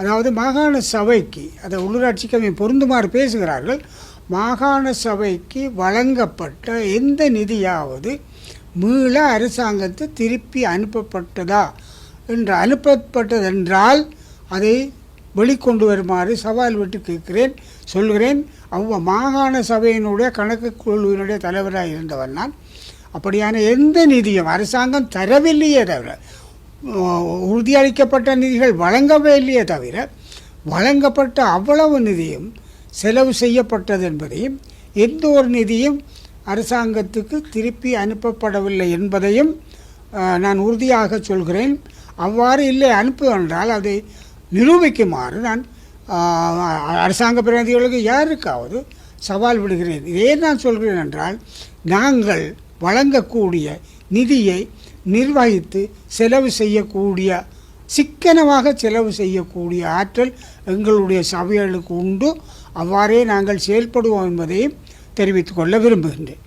அதாவது மாகாண சபைக்கு அதை உள்ளூராட்சிக்கு பொருந்துமாறு பேசுகிறார்கள். மாகாண சபைக்கு வழங்கப்பட்ட எந்த நிதியாவது மீள அரசாங்கத்து திருப்பி அனுப்பப்பட்டதா என்று அனுப்பப்பட்டதென்றால் அதை வெளிக்கொண்டு வருமாறு சவால் விட்டு கேட்கிறேன் சொல்கிறேன். அவ்வ மாகாண சபையினுடைய கணக்கு குழுவினுடைய தலைவராக இருந்தவன் நான். அப்படியான எந்த நிதியும் அரசாங்கம் தரவில்லையே தவிர உறுதியளிக்கப்பட்ட நிதிகள் வழங்கவே இல்லையே தவிர வழங்கப்பட்ட அவ்வளவு நிதியும் செலவு செய்யப்பட்டது என்பதையும் எந்த ஒரு நிதியும் அரசாங்கத்துக்கு திருப்பி அனுப்பப்படவில்லை என்பதையும் நான் உறுதியாக சொல்கிறேன். அவ்வாறு இல்லை அனுப்புவென்றால் அதை நிரூபிக்குமாறு நான் அரசாங்க பிரதிநிதிகளுக்கு யாருக்காவது சவால் விடுகிறேன். இதே நான் சொல்கிறேன் என்றால் நாங்கள் வழங்கக்கூடிய நிதியை நிர்வகித்து செலவு செய்யக்கூடிய சிக்கனமாக செலவு செய்யக்கூடிய ஆற்றல் எங்களுடைய சபைகளுக்கு உண்டு. அவ்வாறே நாங்கள் செயல்படுவோம் என்பதையும் தெரிவித்துக்கொள்ள விரும்புகின்றேன்.